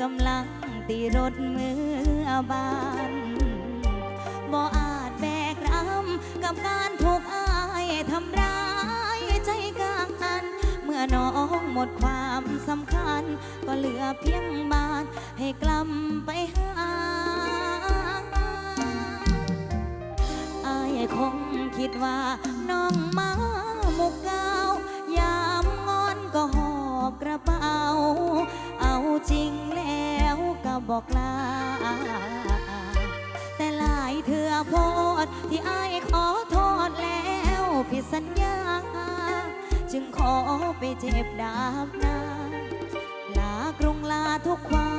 กำลังตีรถมือบานบ่อาจแบกรับกับการถูกอายทำร้ายใจกลางอันเมื่อน้องหมดความสำคัญ ก็เหลือเพียงบานให้กลับไปหาอายคงคิดว่าน้องมามุกเกายามงอนก็หอบกระเป๋า จริงแล้วก็บอกลา แต่หลายเถื่อโพดที่อายขอโทษแล้วผิดสัญญา จึงขอไปเจ็บดาบนาลากรุงลาทุกควา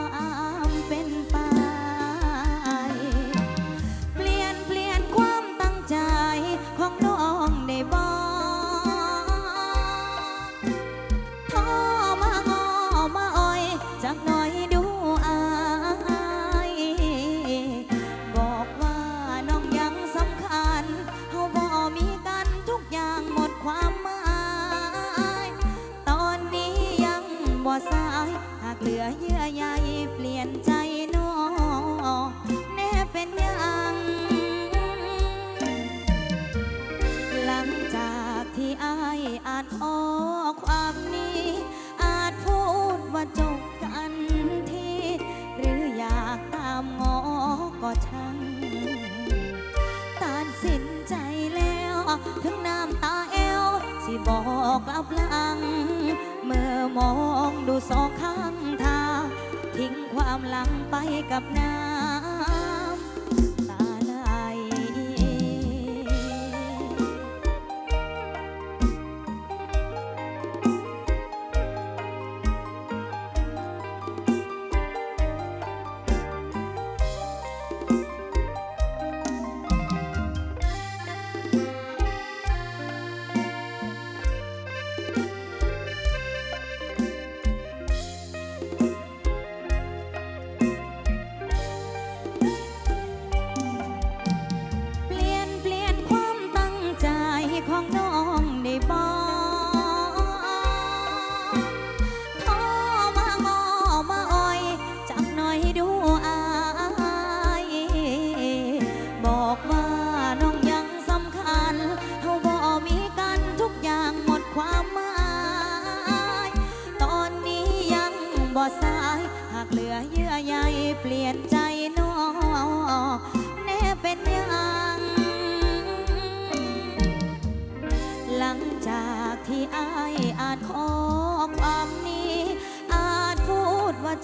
มเป็นไป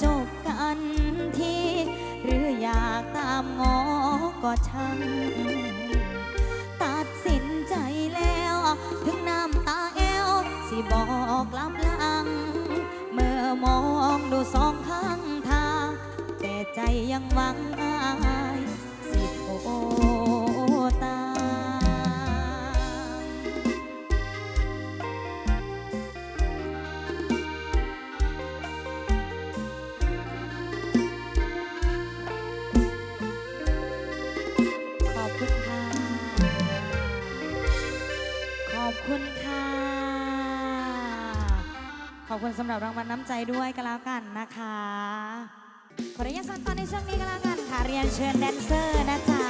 จบกันทีหรืออยากตามงอก็ช่างตัดสินใจแล้ว ถึงน้ำตาเอวสิบอกลับลัง เมื่อมองดูสองข้างทางแต่ใจยังหวังอายสิโทรตา อบคุณสำหรับรางวัลน้ำใจด้วยก็แล้วกันนะคะ ขออนุญาตสั้นตอนในช่วงนี้ก็แล้วกันค่ะ เรียนเชิญแดนเซอร์นะจ๊ะ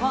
ขอ